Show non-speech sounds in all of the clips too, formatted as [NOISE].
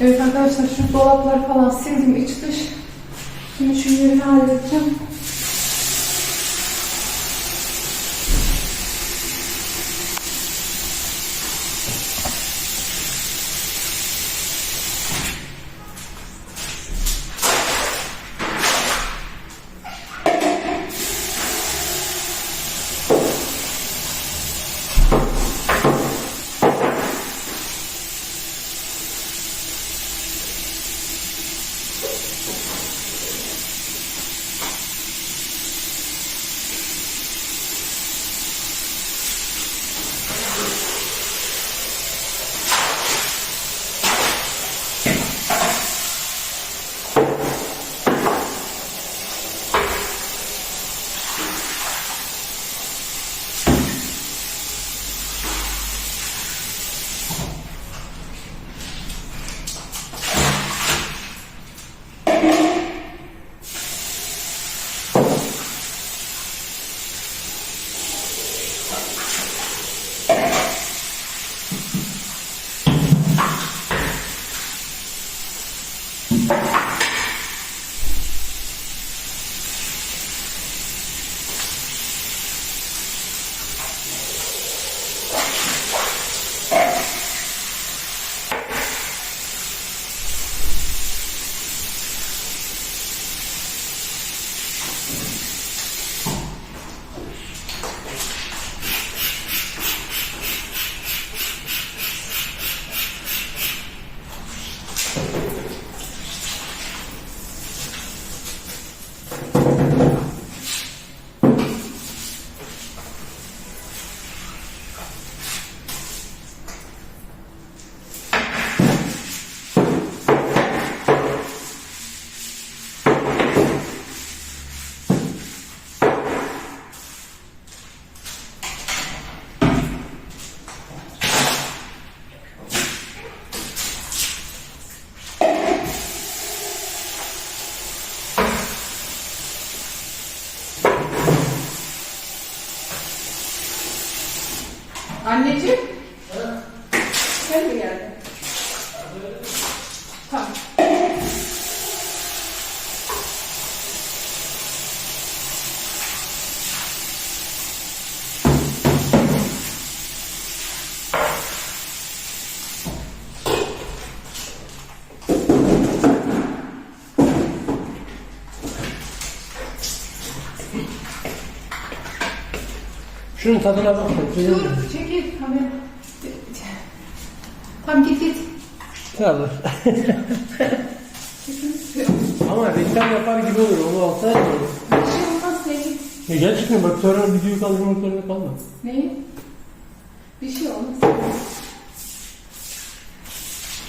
Evet arkadaşlar şu dolapları falan sildim iç dış. Şimdi şu yerini halledeceğim. Şunun tadına bak. Dur çekil kamera. Tamam git git. Tamam. Ama reklam yapar gibi olur. Onu alsaydın. Bir şey olmaz ne git. Ya gerçekten bak sonra videoyu kaldırmak zorunda kalma. Ne? Bir şey olmaz.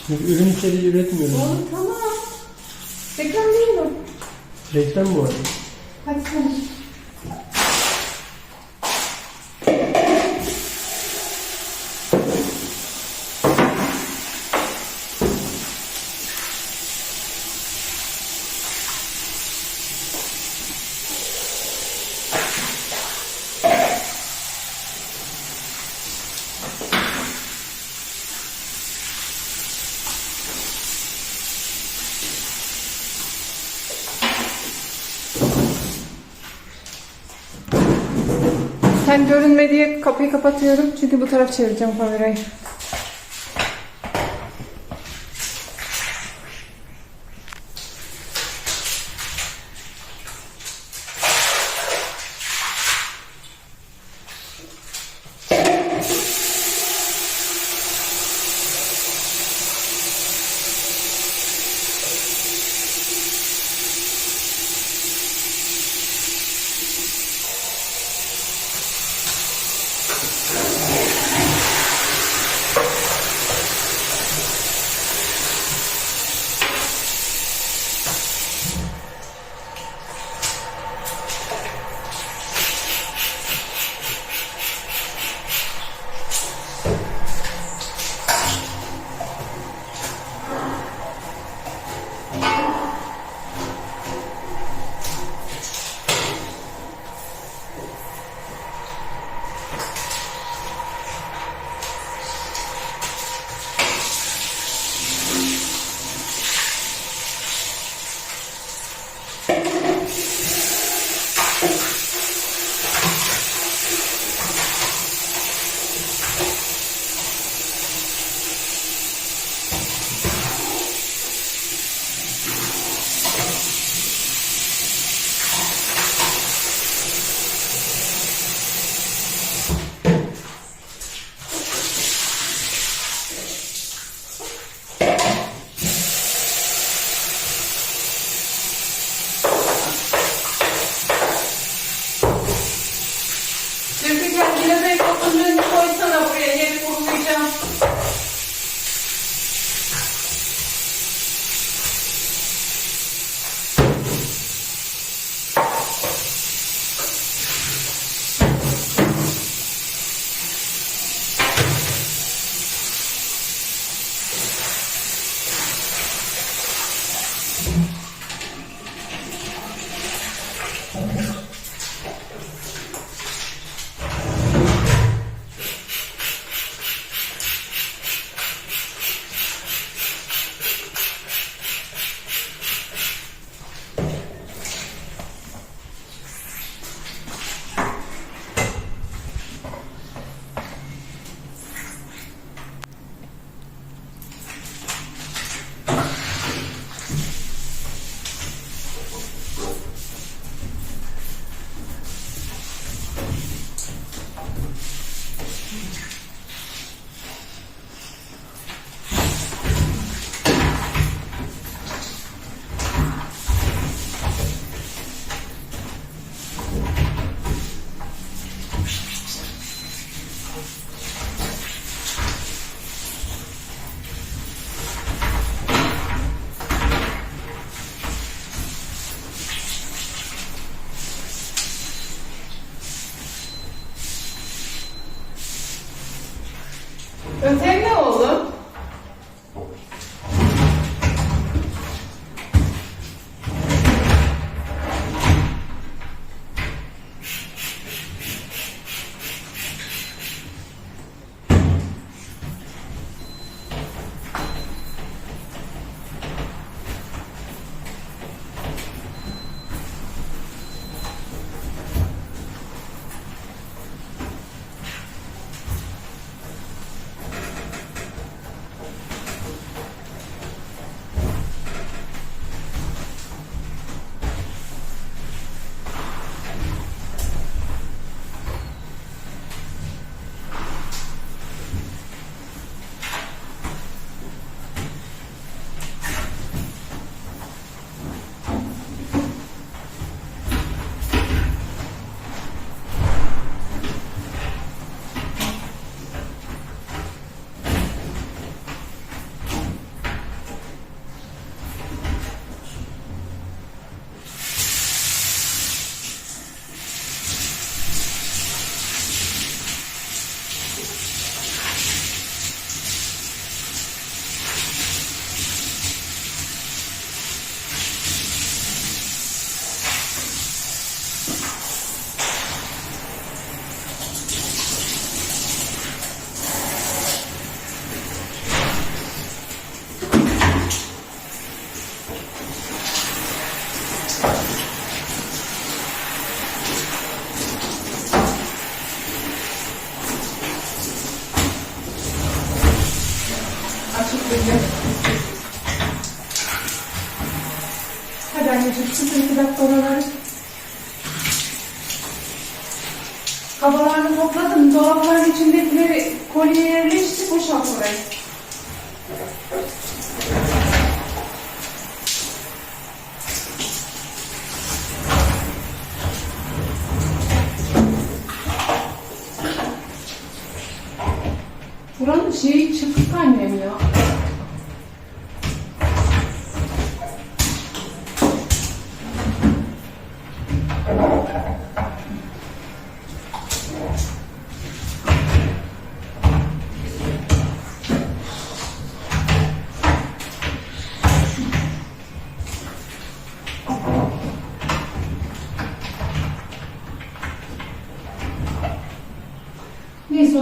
Çünkü ürün içeriği üretmiyorum. Oğlum tamam. Reklam değil o. Reklam bu arada. Hadi sen. Sen görünme diye kapıyı kapatıyorum. Çünkü bu taraf çevireceğim kamerayı.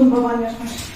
Neyse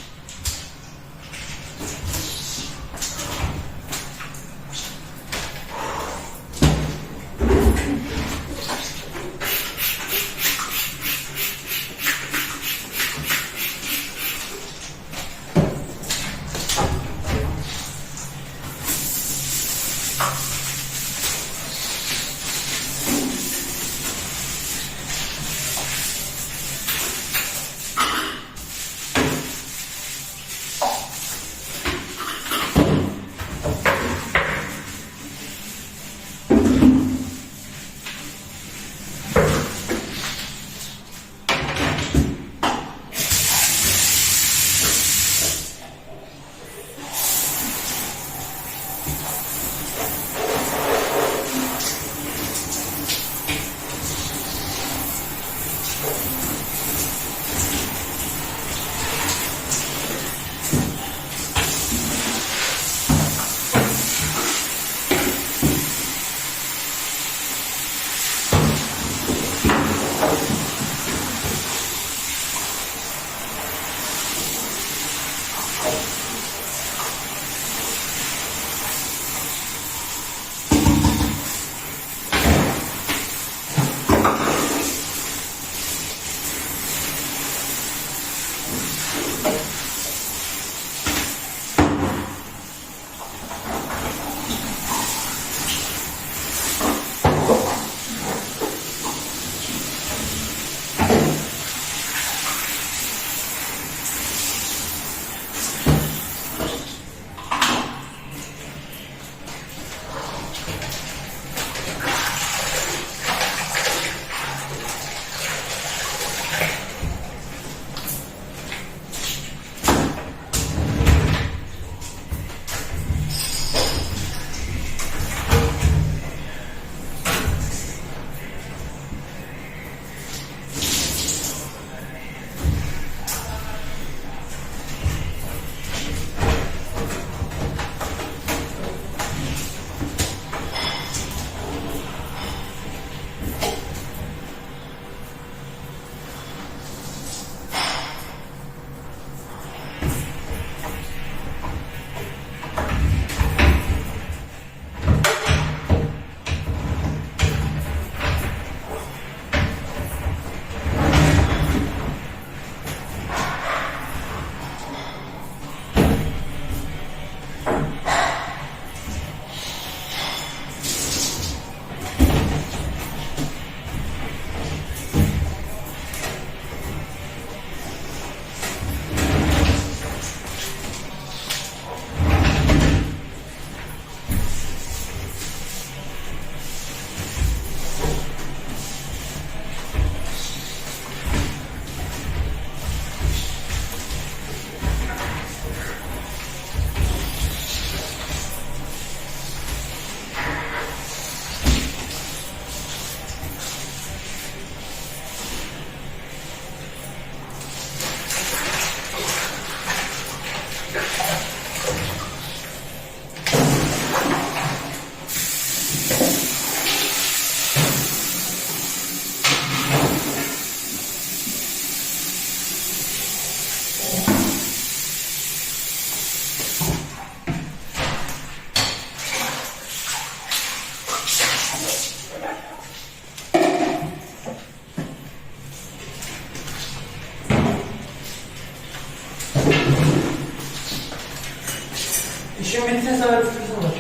İşin bittiyse ver üstürsün bak.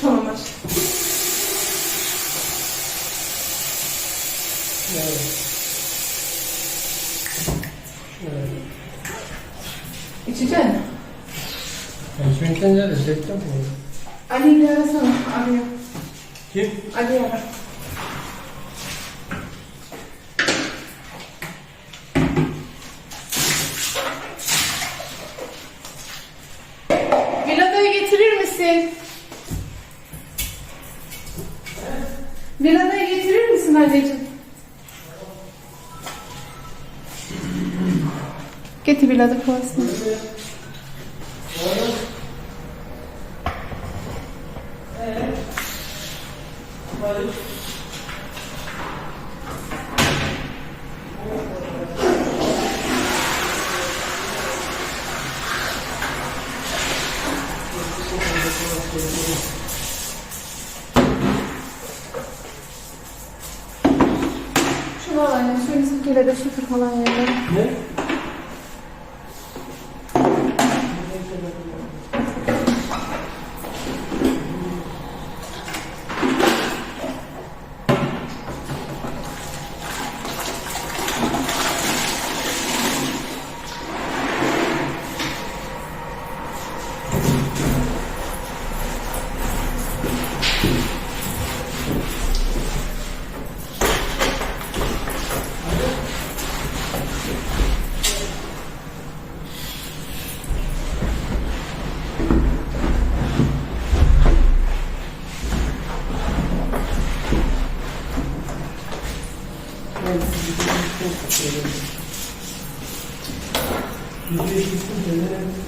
Tamam aç. Evet. Evet. İçeceksin. Yani şimdi sen nerede? Reklam mı? Ali'yi bir arasana. Arıyor. Kim? Ali ara. Vilada kovasını. Şunu al anne. Şöyle silkele de süpür falan yerine. Ne? Kaç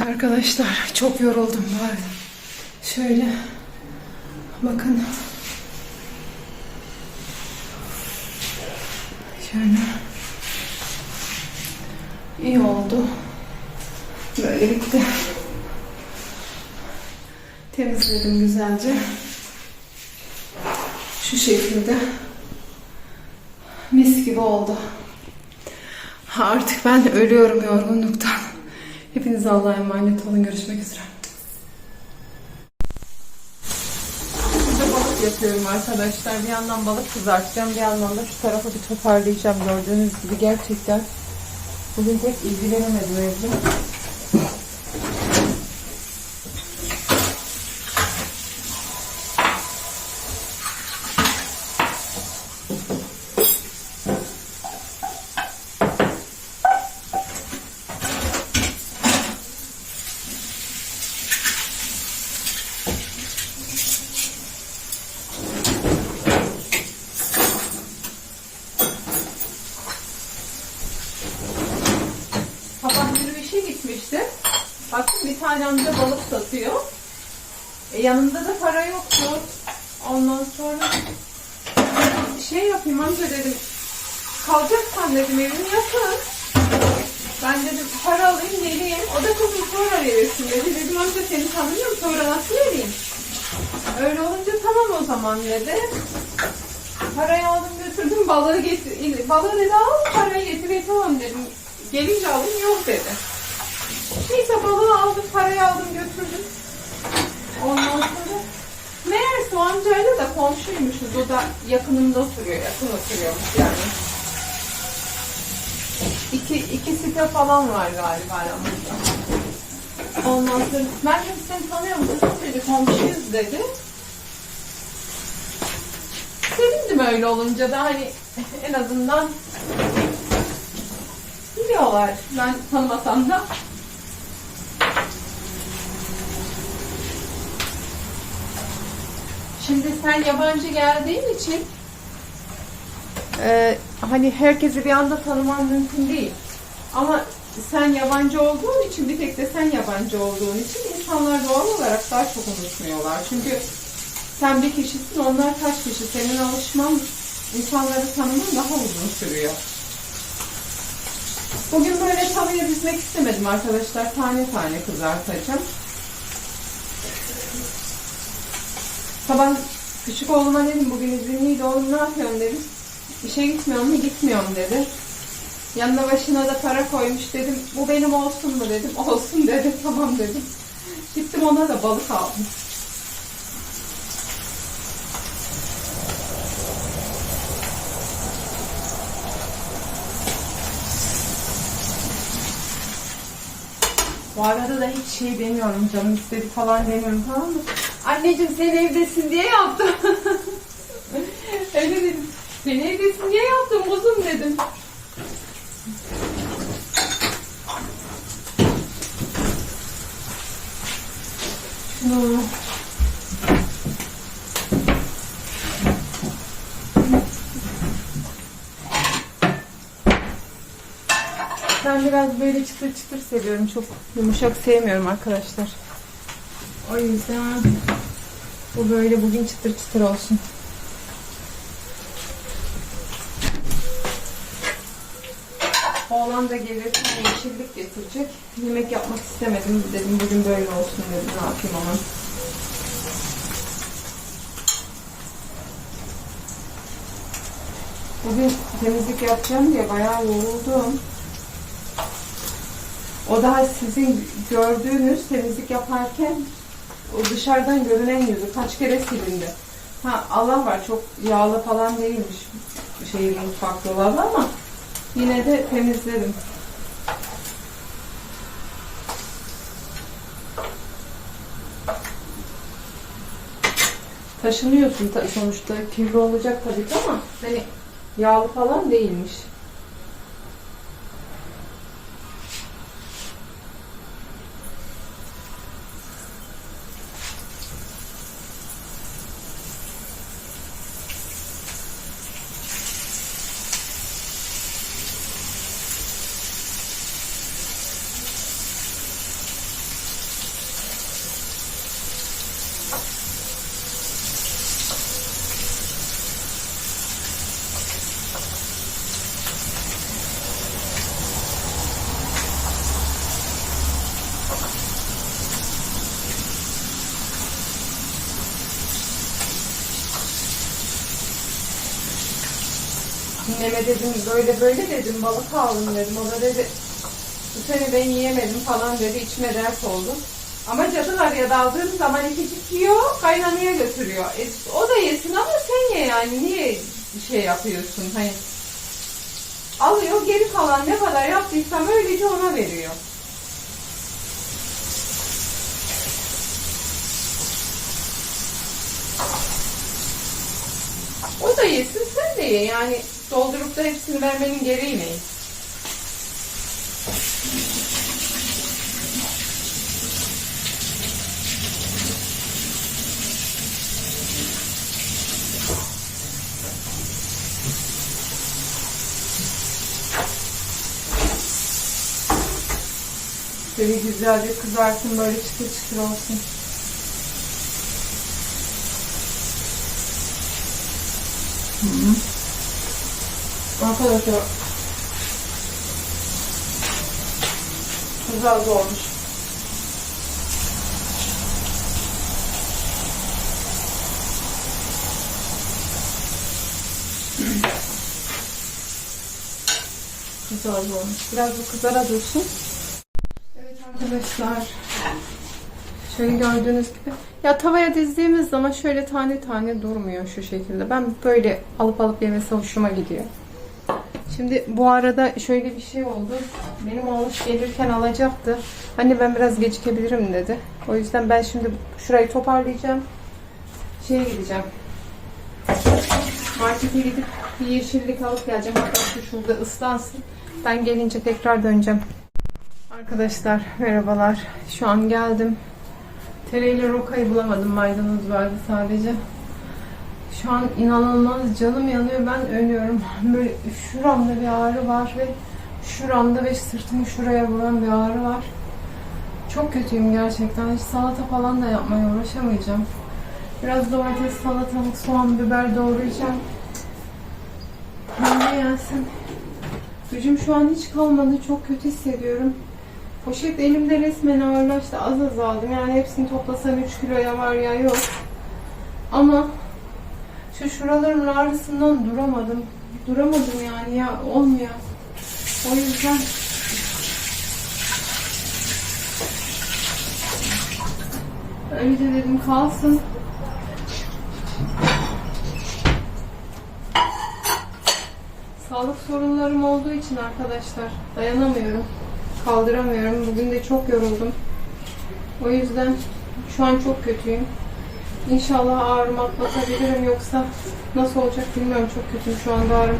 Arkadaşlar çok yoruldum arada. Şöyle bakın. Şöyle. İyi oldu. Böyle bitti. Temizledim güzelce. Şu şekilde. Mis gibi oldu. Artık ben ölüyorum yorgunluktan. Hepinize Allah'a emanet olun. Görüşmek üzere. Burada balık yapıyorum arkadaşlar. Bir yandan balık kızartacağım. Bir yandan da şu tarafı bir toparlayacağım. Gördüğünüz gibi gerçekten bugün pek ilgilenemedim evde. Sabah yürüyüşe gitmiştim. Baktım bir tane amca balık satıyor. E, E, yanımda da para yoktu. Ondan sonra şey yapayım amca dedim. Kalacaksan yakın. Ben dedim para alayım geleyim. O da kızım sonra verirsin dedi. Dedim amca seni tanımıyorum sonra nasıl vereyim? Öyle olunca tamam o zaman dedi. Parayı aldım götürdüm balığı getir. Balığı dedi al parayı getir tamam dedim. Gelince aldım yok dedi. Neyse balığı aldım parayı aldım götürdüm. Ondan sonra meğerse o amcayla da komşuymuşuz. O da yakınımda oturuyor. Yakın oturuyormuş yani. İki, iki site falan var galiba aramızda. Ondan sonra de seni tanıyor musun dedi komşuyuz dedi. Sevindim öyle olunca da hani [LAUGHS] en azından biliyorlar ben tanımasam da. Şimdi sen yabancı geldiğin için e, hani herkesi bir anda tanıman mümkün değil. Ama sen yabancı olduğun için bir tek de sen yabancı olduğun için insanlar doğal olarak daha çok unutmuyorlar. Çünkü sen bir kişisin, onlar kaç kişi. Senin alışman, insanları tanıman daha uzun sürüyor. Bugün böyle tavaya dizmek istemedim arkadaşlar. Tane tane kızartacağım. Sabah küçük oğluma dedim bugün izinliydi oğlum ne yapıyorsun dedim. İşe gitmiyor mu gitmiyorum dedi. Yanına başına da para koymuş dedim. Bu benim olsun mu dedim. [LAUGHS] Olsun dedi. Tamam dedim. Gittim ona da balık aldım. Bu arada da hiç şey demiyorum canım istedi falan demiyorum tamam mı? Anneciğim sen evdesin diye yaptım. [LAUGHS] Sen evdesin diye yaptım kuzum dedim. Ben biraz böyle çıtır çıtır seviyorum. Çok yumuşak sevmiyorum arkadaşlar. O yüzden bu böyle bugün çıtır çıtır olsun. Oğlan da gelirken yeşillik getirecek. Yemek yapmak istemedim. Dedim bugün böyle olsun dedim. Ne yapayım ama. Bugün temizlik yapacağım diye bayağı yoruldum. O daha sizin gördüğünüz temizlik yaparken o dışarıdan görünen yüzü kaç kere silindi. Ha Allah var çok yağlı falan değilmiş şey mutfak dolabı ama yine de temizledim. Taşınıyorsun ta- sonuçta kirli olacak tabii ki ama hani yağlı falan değilmiş. Anneme dedim böyle böyle dedim balık aldım dedim. O da dedi bu sene ben yiyemedim falan dedi içime dert oldu. Ama cadılar ya da aldığım zaman ikicik yiyor kaynanaya götürüyor. E, o da yesin ama sen ye yani niye şey yapıyorsun hani alıyor geri kalan ne kadar yaptıysam öylece ona veriyor. O da yesin sen de ye yani doldurup da hepsini vermenin gereği ne? Şöyle güzelce kızarsın böyle çıtır çıtır olsun. Arkadaşlar güzel olmuş. Güzel olmuş. Biraz bu kızara dursun. Evet arkadaşlar. Şöyle gördüğünüz gibi. Ya tavaya dizdiğimiz zaman şöyle tane tane durmuyor şu şekilde. Ben böyle alıp alıp yemesi hoşuma gidiyor. Şimdi bu arada şöyle bir şey oldu. Benim oğluş gelirken alacaktı. Anne ben biraz gecikebilirim dedi. O yüzden ben şimdi şurayı toparlayacağım. Şeye gideceğim. Markete gidip bir yeşillik alıp geleceğim. Hatta şu şurada ıslansın. Ben gelince tekrar döneceğim. Arkadaşlar merhabalar. Şu an geldim. Tereyle rokayı bulamadım. Maydanoz vardı sadece. Şu an inanılmaz canım yanıyor. Ben ölüyorum. Böyle şuramda bir ağrı var ve şuramda ve sırtımı şuraya vuran bir ağrı var. Çok kötüyüm gerçekten. Hiç salata falan da yapmaya uğraşamayacağım. Biraz domates, salatalık, soğan, biber doğrayacağım. Ne yensin? Gücüm şu an hiç kalmadı. Çok kötü hissediyorum. Poşet elimde resmen ağırlaştı. Az az aldım. Yani hepsini toplasam 3 kiloya var ya yok. Ama şu şuraların ağrısından duramadım. Duramadım yani ya olmuyor. O yüzden Öylece dedim kalsın. Sağlık sorunlarım olduğu için arkadaşlar dayanamıyorum. Kaldıramıyorum. Bugün de çok yoruldum. O yüzden şu an çok kötüyüm. İnşallah ağrımı atlatabilirim yoksa nasıl olacak bilmiyorum. Çok kötüyüm şu anda ağrım.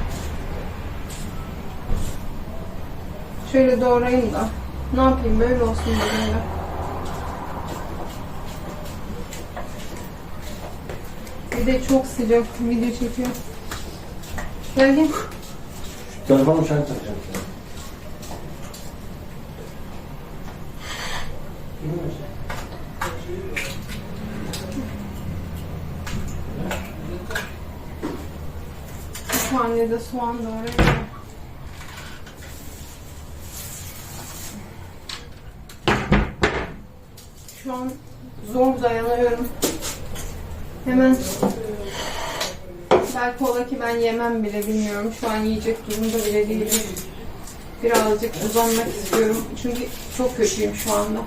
Şöyle doğrayayım da. Ne yapayım böyle olsun de. Bir de çok sıcak video çekiyor. Gel. Telefonu sen takacağım. Bir tane de soğan doğrayayım. Şu an zor dayanıyorum. Hemen belki ola ki ben yemem bile bilmiyorum. Şu an yiyecek durumda bile değilim. Birazcık uzanmak istiyorum. Çünkü çok kötüyüm şu anda.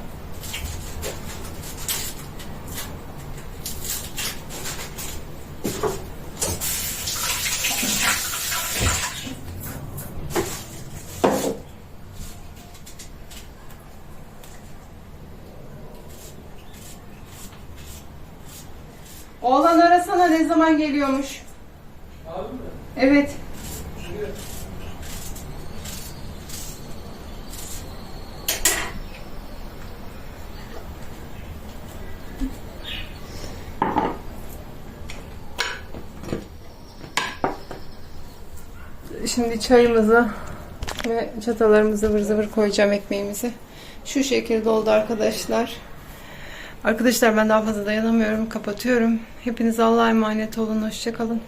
Zaman geliyormuş? Abi mi? Evet. Şimdi çayımızı ve çatalarımızı zıvır zıvır koyacağım ekmeğimizi. Şu şekilde oldu arkadaşlar. Arkadaşlar ben daha fazla dayanamıyorum. Kapatıyorum. Hepiniz Allah'a emanet olun. Hoşçakalın.